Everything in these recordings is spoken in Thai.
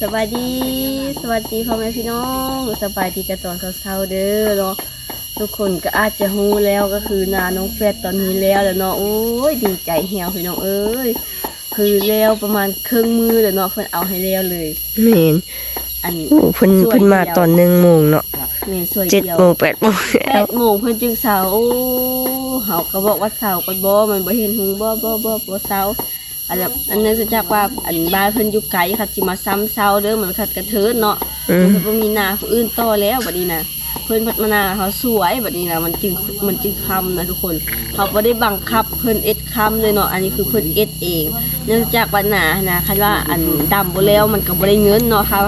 สวัสดี สวัสดีพ่อแม่พี่น้องสบายดีกันตอนเช้าๆเด้อเนาะทุกคนก็อาจจะฮู้แล้วก็คือนาน้องแฟดตอนนี้แล้วแล้วเนาะโอ้ยดีใจเหี่ยวพี่น้องเอ้ยคือแล้วประมาณครึ่งมือแล้วเนาะเพิ่นเอาให้แล้วเลยแม่นอันโอ้เพิ่นเพิ่นมาตอนหนึ่งโมงเนาะแม่สวยเจ็ดเดียวโมงแปดโมงแปดโมงเพิ่นจึงเสาโอ้เฮาก็บอกว่าเสาก็บ่มันบ่เห็นหุงบ่บ่บ่บ่เสา อันนั้นอันนั้นจะจากว่าอันบ้านเพิ่นอยู่ไกลค่ะสิมาซ้ำเสาเด้อเหมือนคัดกระเทินเนาะอืมเพิ่นบ่มีนาผู้อื่นต่อแล้วบัดนี้นะเพิ่นพัฒนาเขาสวยบัดนี้นะมันจึงมันจึงคำนะทุกคนเขาบ่ได้บังคับเพิ่นเอ็ดคำเลยเนาะอันนี้คือเพิ่นเอ็ดเอง เนื่องจากว่าหนานะคันว่าอันดำบ่แล้วมันก็บ่ได้เงินเนาะถ้า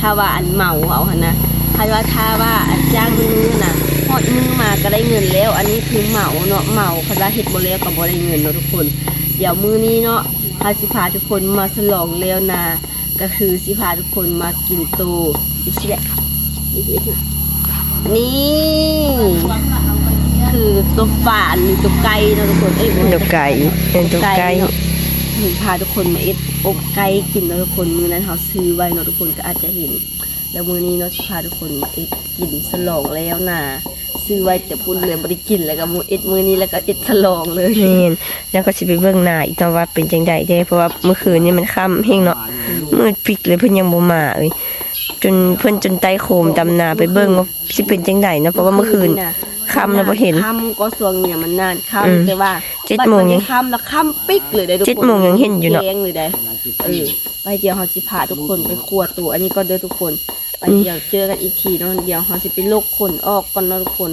ถ้าว่าอันเหมาเอาหั่นนะคันว่าถ้าว่าอันจ้างมือน่ะฮอดมือมาก็ได้เงินแล้ว อันนี้คือเหมาเนาะเหมาคันว่าเฮ็ดบ่แล้วก็บ่ได้เงินเนาะทุกคน เดี๋ยวมื้อนี้เนาะ พาสิพาทุกคนมาฉลองแล้วนา ก็คือสิพาทุกคนมากินโตอีกสิแหละนี่คือตัวฝานหรือตัวไก่เนาะทุกคนเอ้ยบ่ตัวไก่เป็นตัวไก่เนาะหนูพาทุกคนมาเอ็ดอบไก่กินเนาะทุกคนมื้อนั้นเขาซื้อไว้เนาะทุกคนก็อาจจะเห็น แล้วมื้อนี้เนาะสิพาทุกคนมาเอ็ดกินฉลองแล้วนะ ซื้อไว้แต่พูดเลยบ่ได้กินแล้วก็มื้อเอ็ดมื้อนี้แล้วก็เอ็ดฉลองเลยแม่นแล้วก็สิไปเบิ่งหน้าอีกเนาะว่าเป็นจังไดเด้ เพราะว่าเมื่อคืนนี่มันค่ำเฮงเนาะมืดปิกเลยเพิ่นยังบ่มาเอ้ยจนเพิ่นจนใต้โคมดำนาไปเบิ่งว่าสิเป็นจังไดเนาะเพราะว่าเมื่อคืนค่ำแล้วบ่เห็นค่ำก็สวงเนี่ยมันนานอืมค่ำแต่ว่าเจ็ดโมงยังค่ำแล้วค่ำปิกเลยได้ทุกคนเจ็ดโมงยังเห็นอยู่เนาะแจ้งเลยได้เออไปเดี๋ยวเขาสิพาทุกคนไปครัวตัว อันนี้ก็เด้อทุกคน ไปเดี๋ยวเจอกันอีกทีเนาะเดี๋ยวเขาสิไปลกขนออกก่อนเนาะทุกคน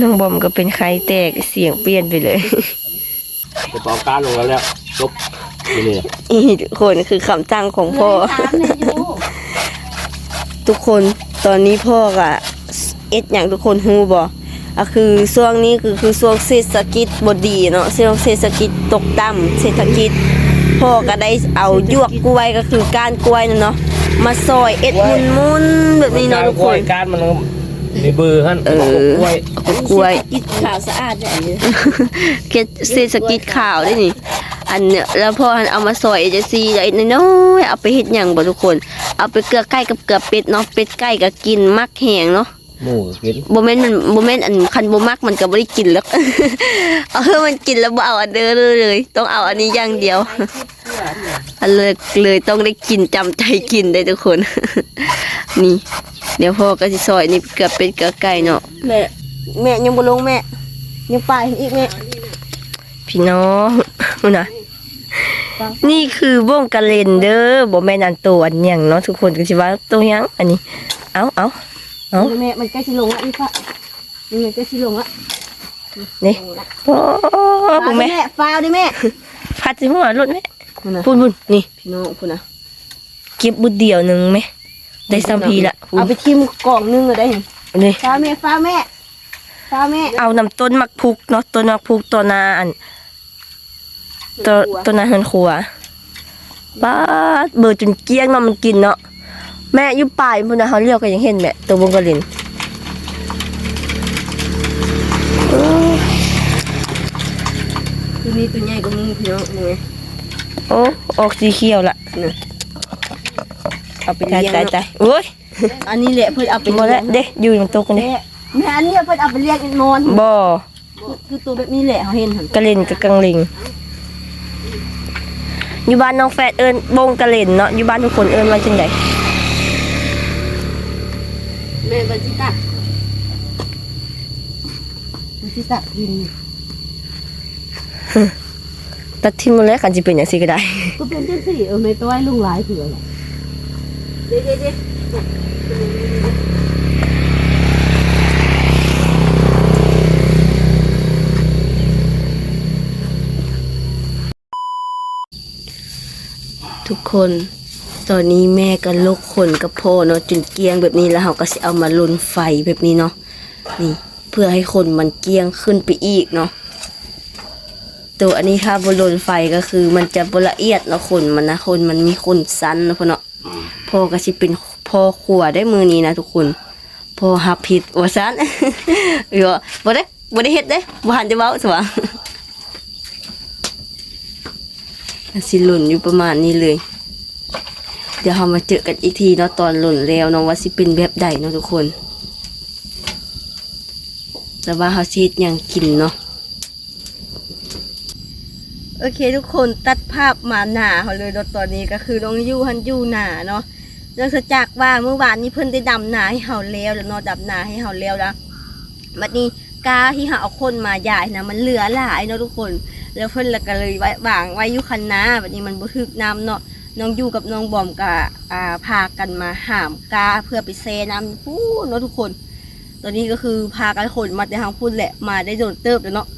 น้องบอมก็เป็นไข้แตกเสียงเปลี่ยนไปเลยกระเป๋าการลงแล้วแล้วจบนี่นี่อีทุกคนคือคำตั้งของพ่อ ทุกคนตอนนี้พ่อก็เอ็ดอย่างทุกคนฮู้บ่อะคือช่วงนี้คือคือช่วงเศรษฐกิจบ่ดีเนาะช่วงเศรษฐกิจตกต่ำเศรษฐกิจ พ่อก็ได้เอายวกกล้วยก็คือก้านกล้วยนั่นเนาะมาซอยเอ็ดมุนๆแบบนี้เนาะทุกคนการมันมีเบอร์ท่านเออกล้วยกล้วยกินขาวสะอาดเนี่ยอันนี้เกดเศรษฐกิจข่าวได้นี่อันเนี้ยแล้วพอหันเอามาซอยเอเจซีแล้วไอ้น้อยๆเอาไปเฮ็ดหยังบ่ทุกคน เอาไปเกลือไก่กับเกลือเป็ดเนาะเป็ดไก่ก็กินมักแห้งเนาะ หมูกินบ่แม่นมันบ่แม่นอันคันบ่มักมันก็บ่ได้กินแล้วเอาเออมันกินแล้วบ่เอาอันเด้อเลย ต้องเอาอันนี้อย่างเดียวอันเลยเลยต้องได้กินจำใจกินได้ทุกคน นี่ เดี๋ยวพ่อก็สิซอยนี่เกลือเป็ดเกลือไก่เนาะแม่แม่ยังบ่ลงแม่ยังไปอีกแม่พี่น้องนะนี่คือวงกะเลนเด้อบ่แม่นอันตัวอันหยังเนาะทุกคนก็สิว่าตัวหยังอันนี้ เอาเอา เอาแม่มันใกล้สิลงละอีกละนี่มันใกล้สิลงละนี่โอ้บุแม่ฟาวดิแม่พัดสิหัวรถแม่นั่นน่ะพูนพูนนี่พี่น้องพุ่นน่ะเก็บบุดเดียวหนึงไหมได้ซัมพีละพูนเอาไปทิมกล่องนึงเลยได้เห็นนี่ฟ้าวแม่ฟ้าวแม่ฟ้าวแม่เอานำต้นมักพุกเนาะต้นมักพุกตัวนาอันตัวตัวนาเฮือนครัวป้าดเบิดจนเกลี้ยงเนาะมันกินเนาะ แม่อยู่ป่ายพุ่นน่ะเขาเรียกก็ยังเห็นแม่ตัววงกะเลนคือมีตัวใหญ่กว่ามึงพี่น้องนี่ไงโอ้ออกสีเขียวละเอาไปตายเลี้ยงตายเนาะตายโอ้ยอันนี้แหละเพิ่นเอาไปบ่เลี้แล้ยวงเด้อยู่มันตกกันเด้แม่แม่อันนี้เพิ่นเอาไปเลี้ยงนอนบ่คือตัวแบบนี้แหละเขาเห็นหั่นกะเล่นกับกังลิงอยู่บ้านน้องแฟดเอิ้นบงกะเล่นเนาะอยู่บ้านทุกคนเอิ้นว่าจังได แม่บันทิตะบันทิตะกินตัดทิ่มหมดแล้วกันสิเป็นจังซี่ก็ได้ ก็เป็นจังซี่เออไม่ต้อยลุงหลายเถื่อหรอกเด้เด้เด้ทุกคน ตอนนี้แม่ก็ลกขนกับพ่อเนาะจนเกลี้ยงแบบนี้แล้วเราก็สิเอามาลนไฟแบบนี้เนาะนี่เพื่อให้คนมันเกลี้ยงขึ้นไปอีกเนาะตัวอันนี้ถ้าบนลนไฟก็คือมันจะบละเอียดเนาะคนมันนะคนมันมีคนสั้นเนาะพ่อเนาะพ่อก็สิเป็นพ่อขวได้มือนี้นะทุกคนพ่อหับผิดว่าซันเออบ่ได้บ่ได้เฮ็ดเด้บ่หันจะเว้าสว่าสิหล่นอยู่ประมาณนี้เลย เดี๋ยวเรามาเจอกันอีกทีเนาะตอนหล่นแล้วเนาะว่าสิเป็นแบบใดเนาะทุกคน แต่ว่าเขาซีดยังกินเนาะโอเคทุกคนตัดภาพมาหนาเขาเลยเนาะตอนนี้ก็คือน้องยูฮันยูหนาเนาะเนื่องจากว่าเมื่อวานนี้เพิ่อนได้ดำหนาให้เฮาแล้วแล้วนาะดำหนาให้เฮาแล้วแล้วบัดนี้กาที่เฮาเอาคนมาใหญ่นะมันเหลือหลายเนาะทุกคน แล้วเพิ่อนละก็เลยไว้วางไว้อยู่คันนาบัดนี้มันบ่ถึกน้ำเนาะ น้องอยู่กับน้องบอมก็อ่าพากันมาหามกาเพื่อไปเซน้ำพูนเนาะทุกคน ตอนนี้ก็คือพากันขนมาแต่ทางพูดแหละมาได้โดนเติบแล้วเนาะ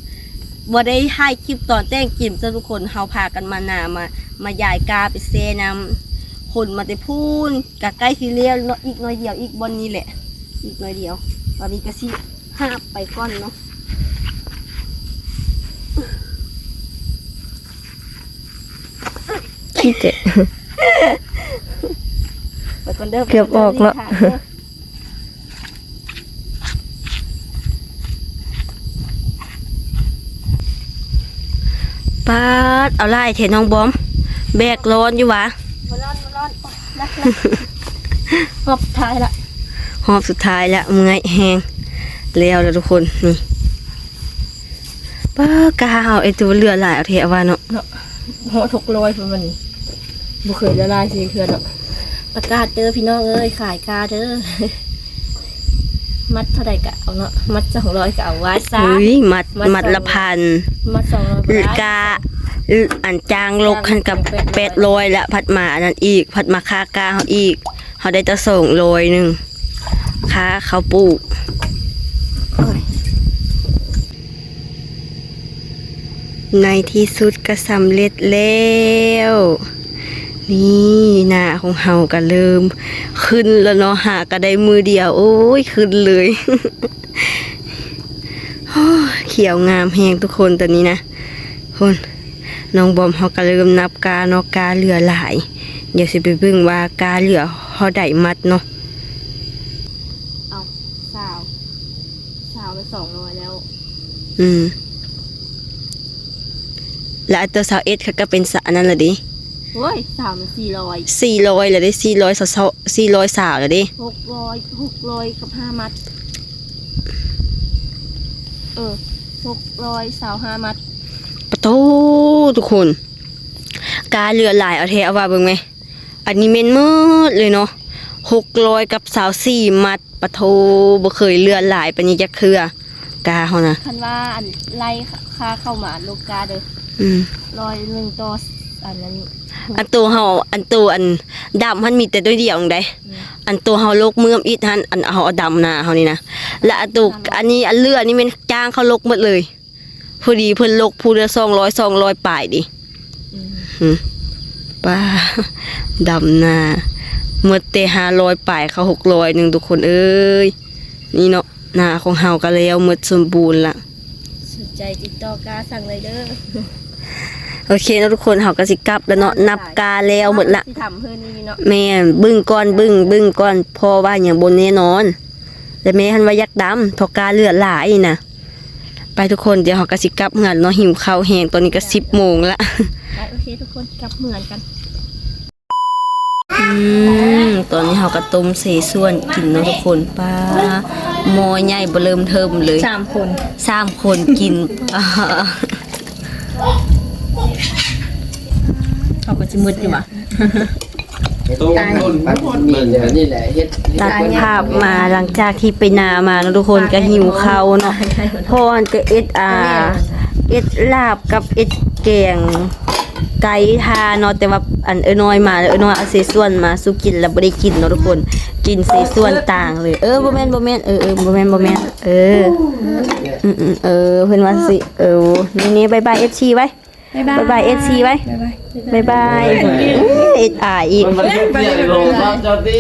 บ่ได้ให้คลิปตอนแต่งกิมซะทุกคนเฮาพากันมานามามายายกาไปเซนำคนมาแต่พูนกะใกล้สิเลี้ยวเนาะอีกหน้อยเดียวอีกบอนนี้แหละ อีกหน้อยเดียวตอนนี้ก็สิห้าไปก่อนเนาะ ขี้เตะไปก่อนเด้อเกือบออกแล้วไปก่อนเด้อป้าดเอาไล่เทน้องบอม แบกร้อนอยู่วะมาร้อนมาร้อนรักรักรอบท้ายละหอบสุดท้ายแล้วเมื่อยแหงแล้วแล้วทุกคน นี่ป้ากาเอาไอตัวเรือหลายเอาเทเอาว่าเนาะ หัวถกลอยเพิ่นวันนี้ บ่เคยละลายสิเพื่อนเนาะประกาศเด้อพี่น้องเอ้ยขายกาเด้อมัดเท่าใดกะเอาเนาะมัดสองร้อยกะเอาไว้ซะเฮ้ยมัดมัดมัดละพันมัดสองร้อยหรือกาอันจางลกขันกับเป็ดโรยและผัดหมาอันนั้นอีก ผัดมาค่ากาเขาอีกเขาได้จะส่งโรยหนึ่งค่าเขาวปลูกในที่สุดก็สำเร็จแล้ว นี่หน้าของเฮาก็เริ่ม ขึ้นแล้วเนาะหาก็ได้มือเดียว โอ้ยขึ้นเลยโอ้ยเขียวงามแหงทุกคนตอนนี้นะคนน้องบอมเขาก็เริ่มนับกาเนาะกาเหลือหลาย เดี๋ยวสิไปเบิ่งว่ากาเหลือเขาได้มัดเนาะเอาสาวสาวไปสองร้อยแล้ว อืม แล้วอันตัวสาวเอ็ดเขาก็เป็นสะอันนั้นละดิ เฮ้ยสาวมันสี่ร้อยสี่ร้อยละดิสี่ร้อยสาวสี่ร้อยสาวละดิหกร้อยหกร้อยกับห้ามัด เออหกร้อยสาวห้ามัดปะโตทุกคน กาเหลือหลายเอาเทเอาว่าเบิ่งไหมอันนี้เมนมืดเลยเนาะหกร้อยกับสาวสี่มัดปะโทบ่เคยเลือหลายปานนี้จะเครือกาเขานะคันว่าอันไล่ค่าเข้ามาลูกกาเด้ออืมร้อยหนึ่งต่อ อันนั้นอันตัวเฮาอันตัวอันดำมันมีแต่ตัวเดียวจังไดอันตัวเฮาลกเมือมอีทันอันเฮาเอาดำหน้าเฮานี่นะและอันตัวอันนี้อันเลือนี่มันจ้างเขาลกหมดเลยพอดีเพิ่นลกผู้ละ200 200ปลายดิอืมหืมป้าดำหน้าหมดแต่500ปลายเขา600นึงทุกคนเอ้ยนี่เนาะหน้าของเฮาก็แล้วหมดสมบูรณ์ละสนใจติดต่อกาสั่งเลยเด้อ โอเคเนาะทุกคนเฮาก็สิกลับแล้วเนาะนับกาแล้วหมดละ ที่ทำเพื่อนนี่เนาะแม่บึ้งก้อนบึ้งบึ้งก้อนพ่อว่าอย่างบนแน่นอน แต่แม่ทันว่ายักษ์ดำเพอกาเลือดหลายนะไปทุกคนเดี๋ยวเขากระสิกลับเงินเนาะหิวข้าวแห้งตอนนี้ก็สิบโมงละ ไปโอเคทุกคนกลับเหมือนกัน อืมตอนนี้เขาก็ต้มเสส่วนกินเนาะทุกคนป้าหมอใหญ่บ่เริ่มเทิมเลยสามคน สามคนกินป้า เขาก็จะมืดอยู่ว่ะตู้นุ่นหมดมีแต่นี่แหละเฮ็ดตัดภาพมาหลังจากที่ไปนามาเนาะทุกคนก็หิวข้าวเนาะพอนก็เอ็ดอาเอ็ดลาบกับเอ็ดแกงไก่ทาเนาะแต่ว่าอันเออน้อยมาเออน้อยเอาเศษส่วนมาสู้กินแล้วบ่ได้กินเนาะทุกคน กินเศษส่วนต่างเลย เออบ่แม่นบ่แม่นเออเออบ่แม่นบ่แม่นเอออืมๆเออเพิ่นว่าสิเออนี่นี่บ๊ายบาย FC ไว้ บ๊ายบาย FC ไว้บ๊ายบายเอ็ดอาอีกมันมันเปลี่ยนโลกเจ้าตี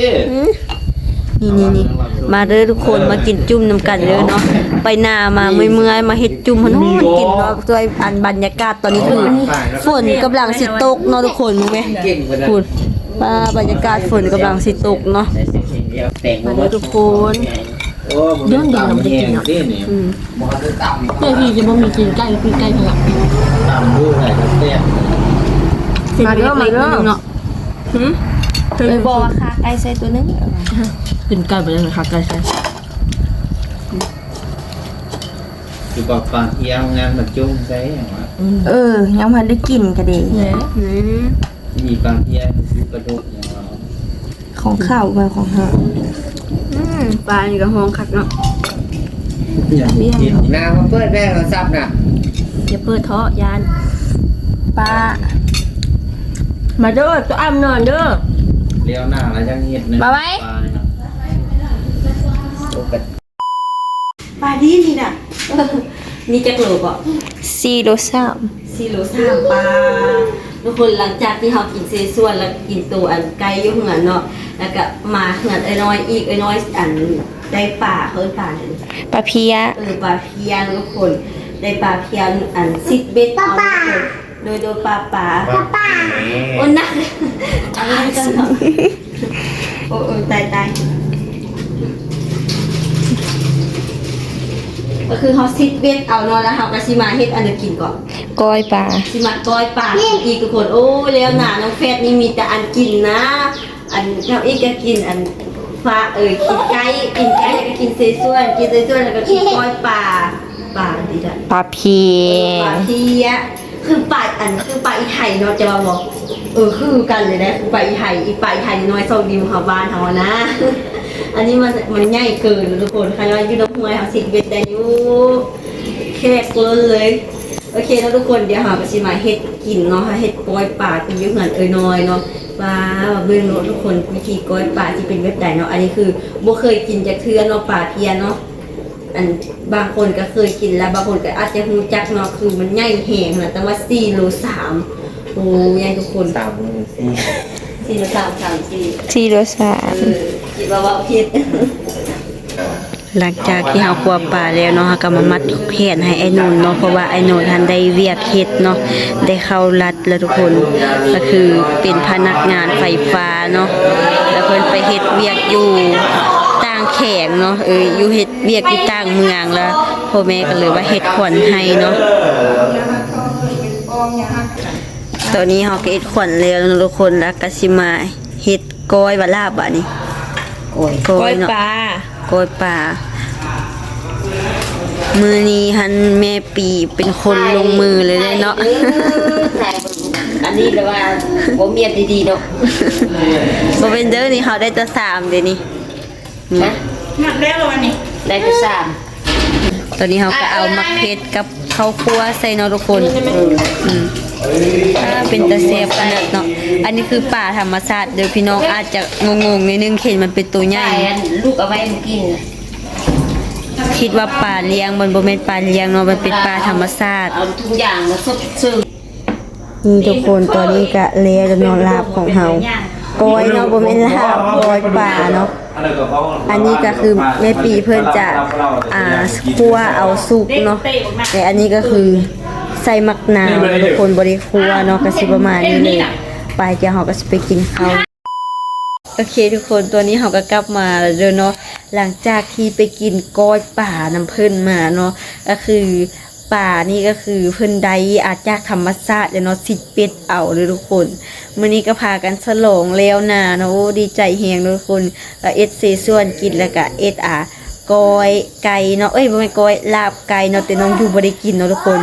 นี่นี่นี่มาเด้อทุกคนมากินจุ่มน้ำกันเด้อเนาะไปนามาเมื่อยๆมาเฮ็ดจุ่มพะนอนกินเนาะด้วยอันบรรยากาศตอนนี้คือฝนกำลังสิตกเนาะทุกคนรู้ไหมเก่งกว่านั้นพูดว่าบรรยากาศฝนกำลังสิตกเนาะแต่งมาเด้อทุกคน โอ้เดี๋ยวเดี๋ยวมันจะกินเนาะอืมมอจะต่ำเพื่อที่จะบ่มีกินใกล้คือใกล้เนี่ยต่ำดูหน่อยครับเตี้ยมาเด้อมาเด้อ เนาะเลยบอกว่าขาไก่ใส่ตัวนึงกินไก่ไปเลยค่ะไก่ใช่คือบอกปากเที่ยวงานมาจุ้งใช่ไหมวะเออ ยังพันได้กินก็ดีเนี่ยที่มีปากเที่ยวคือกระดูกอย่างเราของข้าวไปของเฮา ปลานี่ก็ห้องคักเนาะอย่างกินน้ำมาเปิดแม่เราซับนะอย่าเปิดท้อยานปลามาเด้อตัวอ้ำนอนเด้อเลี้ยวหน้าแล้วยังเห็ดนะปลาเนี่ยโอ้กระปลาดีนี่น่ะมีจักโหลบ่ซีโรสามซีโรสามปลาทุกคนหลังจากที่เรากินเซส่วนแล้วกินตัวอันไก่อยู่เหือนเนาะแล้วก็มาเหือนไอ้น้อยอีกไอ้น้อยอันได้ป่าเขาเอิ้นป่าเนี่ยปลาเพียเออปลาเพียนทุกคนได้ปลาเพียนอันซิดเบ็ดเอาทุกคนโดยโดยปลาป่าปลาโอ้นักอันนี้ก็เนาะโอ้โอ้ตายตาย ก็คือเขาซิดเบ็ดเอาเนาะแล้วเขาก็สิมาเฮ็ดอันเดียวกินก่อนก้อยปลาสิมาก้อยปลากินอีกทุกคนโอ้ยแล้วหนาน้องเฟสนี่มีแต่อันกินนะ อันเราอีกก็กินอันฟ้าเอ่ยกินไก่กินไก่แล้วก็กินเซซ่วนกินเซซ่วนแล้วก็กินก้อยปลาปลาดีจ้ะปลาเพียปลาเทียคือปลาอันคือปลาอีไห่เนาะจะมาบอกเออคือกันเลยนะคือปลาอีไห่อีปลาอีไห่น้อยโซดิมเขาบ้านเขานะ อันนี้มันมันใหญ่เกินทุกคนใครว่าอยืดห้วยเขาสิเบ็ดได้อยู่แค่เกินเลยโอเคแล้วทุกคนเดี๋ยวหาไปชิมาเฮ็ดกินเนาะเฮ็ดก้อยป่ากินอยุ่งเหมือนเอ้ยน้อยเนาะปลาเบิ่งเนาะทุกคนวิธีก้อยป่าที่เป็นแบบใดเนาะอันนี้คือบ่เคยกินจากเทือเนาะปลาเทียเนาะอันบางคนก็เคยกินแล้วบางคนก็อาจจะรู้จักเนาะคือมันใหญ่แหงนะแต่ว่า4โล3โอ้ใหญ่ทุกคนสามมือสี่4โล3 3 4ซีโรสามเออ คิดว่าว่าผิดหลังจากที่เฮาคั่วปลาแล้วเนาะเฮาก็มามัดแผ่นให้ไอ้นนท์เนาะเพราะว่าไอ้นนท์ทันได้เวียกเฮ็ดเนาะได้เข้ารัดแล้วทุกคนก็คือเป็นพนักงานไฟฟ้าเนาะแล้วเพิ่นไปเฮ็ดเวียกอยู่ต่างแขงเนาะเอออยู่เฮ็ดเวียกอยู่ต่างเมืองแล้วพ่อแม่ก็เลยว่าเฮ็ดขวัญให้เนาะตอนนี้เฮาก็เฮ็ดขวัญแล้วทุกคนแล้วก็สิมาเฮ็ดก้อยว่าลาบอะนี่ ก้อยก้อยเนาะกล้วยป่า มือนี้ฮันแม่ปีเป็นคนลงมือเลยเด้เนาะ อันนี้แปลว่าบ่เมียดดีๆเนาะบ่เป็นเด้อนี่เขาได้แตะสามเดี๋ยวนี้นี่ได้ที่สามตอนนี้เขาก็เอามักเพชรกับข้าวคั่วใส่เนาะทุกคนอืม ถ้าเป็นตะเซฟขนาดเนาะ อันนี้คือป่าธรรมชาติเดี๋ยวพี่น้องอาจจะงงๆนิดนึงเห็นมันเป็นตัวใหญ่ ใช่อันลูกเอาไว้มากินคิดว่าป่าเลี้ยงมันบ่แม่นป่าเลี้ยงเนาะมันเป็นป่าธรรมชาติ เอาทุกอย่างมาสดชื่น นี่ทุกคนตอนนี้ก็เละแล้วเนาะลาบของเฮาก้อยเนาะบ่แม่นลาบก้อยป่าเนาะ อันนี้ก็คือแม่ปีเพื่อนจะอ่าคั่วเอาสุกเนาะแต่อันนี้ก็คือ ใส่มักนาวแล้วทุกคนบริครัวเนาะก็สิประมาณนี้เลยไปเดี๋ยวเราก็สิไปกินข้าวโอเคทุกคนตัวนี้เราก็กลับมาแล้วเด้อเนาะหลังจากที่ไปกินก้อยป่าน้ำเพิ่นมาเนาะก็คือป่านี่ก็คือเพิ่นใดอาจจากธรรมชาติเลยเนาะสิเป็ดเอาเลยทุกคนมื้อนี้ก็พากันฉลองแล้วนะเนาะดีใจแฮงทุกคนก็เอสเซส่วนกินแล้วก็เอสอาก้อยไก่เนาะเอ้ยบ่แม่นก้อยลาบไก่เนาะแต่น้องอยูบ่ได้กินเนาะทุกคน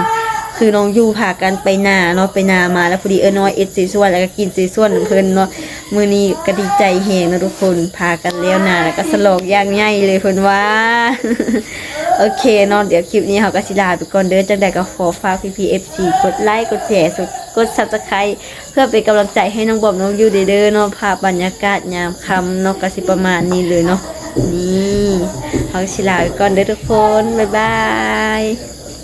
คือน้องยูพากันไปนาเนาะไปนามาแล้วพอดีเออน้อยเอสเซส่วนแล้วก็กินเซส่วนเพิ่นเนาะมื้อนี้ก็ดีใจแฮงนะทุกคนพากันแล้วนาแล้วก็สลองอย่างใหญ่เลยเพิ่นว่าโอเคเนาะเดี๋ยวคลิปนี้เราก็สิลาไปก่อนเด้อจังใดก็ขอฝากพี่พีเอฟซีกดไลค์กดแชร์กด Subscribe เพื่อเป็นกำลังใจให้น้องบอมน้องยูเด้อเนาะภาพบรรยากาศยามค่ำเนาะก็สิประมาณนี้เลยเนาะนี่เราสิลาไปก่อนเด้อทุกคนบ๊ายบาย